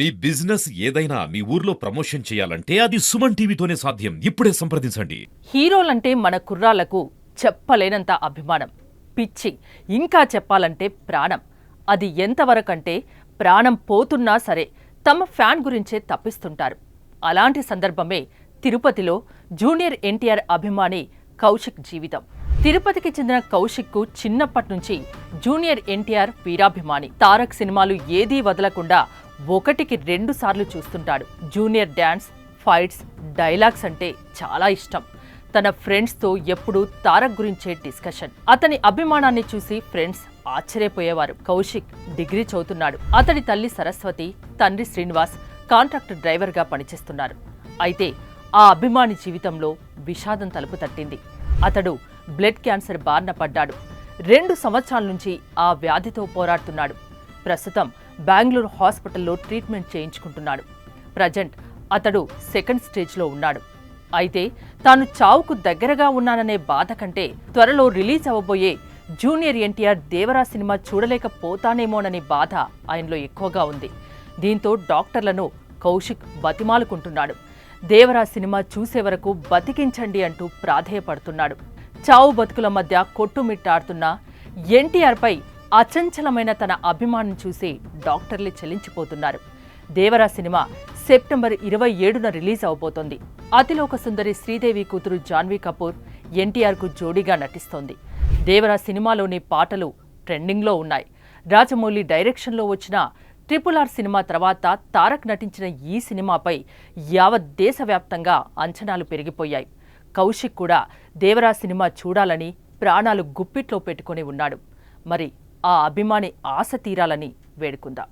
మీ business ఏదైనా మీ ఊర్లో promotion చేయాలంటే అది సుమన్ టీవీతోనే సాధ్యం. ఇప్పుడే సంప్రదించండి. హీరోలంటే మన కుర్రాళ్ళకు చెప్పలేనంత అభిమానం. పిచ్చి ఇంకా చెప్పాలంటే ప్రాణం. అది ఎంతవరకంటే ప్రాణం పోతున్నా సరే తమ ఫ్యాన్ గురించే తప్పిస్తుంటారు. అలాంటి సందర్భమే తిరుపతిలో జూనియర్ ఎన్టీఆర్ అభిమాని కౌశిక్ జీవితం. తిరుపతికి చెందిన కౌశిక్కు చిన్నప్పటి నుంచి జూనియర్ ఎన్టీఆర్ వీరాభిమాని. తారక్ సినిమాలు ఏదీ వదలకుండా ఒకటికి రెండు సార్లు చూస్తుంటాడు. జూనియర్ డ్యాన్స్ ఫైట్స్ డైలాగ్స్ అంటే చాలా ఇష్టం. తన ఫ్రెండ్స్తో ఎప్పుడూ తారక్ గురించే డిస్కషన్. అతని అభిమానాన్ని చూసి ఫ్రెండ్స్ ఆశ్చర్యపోయేవారు. కౌశిక్ డిగ్రీ చదువుతున్నాడు. అతడి తల్లి సరస్వతి తండ్రి శ్రీనివాస్ కాంట్రాక్ట్ డ్రైవర్గా పనిచేస్తున్నారు. అయితే ఆ అభిమాని జీవితంలో విషాదం తలుపు తట్టింది. అతడు బ్లడ్ క్యాన్సర్ బారిన పడ్డాడు. రెండు సంవత్సరాల నుంచి ఆ వ్యాధితో పోరాడుతున్నాడు. ప్రస్తుతం బెంగళూరు హాస్పిటల్లో ట్రీట్మెంట్ చేయించుకుంటున్నాడు. ప్రజెంట్ అతడు సెకండ్ స్టేజ్లో ఉన్నాడు. అయితే తాను చావుకు దగ్గరగా ఉన్నాననే బాధ కంటే త్వరలో రిలీజ్ అవ్వబోయే జూనియర్ ఎన్టీఆర్ దేవరా సినిమా చూడలేకపోతానేమోననే బాధ ఆయనలో ఎక్కువగా ఉంది. దీంతో డాక్టర్లను కౌశిక్ బతిమాలుకుంటున్నాడు. దేవరా సినిమా చూసే వరకు బతికించండి అంటూ ప్రాధేయపడుతున్నాడు. చావు బతుకుల మధ్య కొట్టుమిట్టాడుతున్న ఎన్టీఆర్పై అచంచలమైన తన అభిమానం చూసి డాక్టర్లు చెల్లించిపోతున్నారు దేవరా సినిమా సెప్టెంబర్ ఇరవై ఏడున రిలీజ్ అవబోతోంది. అతిలోక సుందరి శ్రీదేవి కూతురు జాన్వీ కపూర్ ఎన్టీఆర్కు జోడీగా నటిస్తోంది. దేవరా సినిమాలోని పాటలు ట్రెండింగ్లో ఉన్నాయి. రాజమౌళి డైరెక్షన్లో వచ్చిన ట్రిపుల్ ఆర్ సినిమా తర్వాత తారక్ నటించిన ఈ సినిమాపై యావత్ దేశవ్యాప్తంగా అంచనాలు పెరిగిపోయాయి. కౌశిక్ కూడా దేవరా సినిమా చూడాలని ప్రాణాలు గుప్పిట్లో పెట్టుకొని ఉన్నాడు. మరి ఆ అభిమాని ఆశ తీరాలని వేడుకుందాం.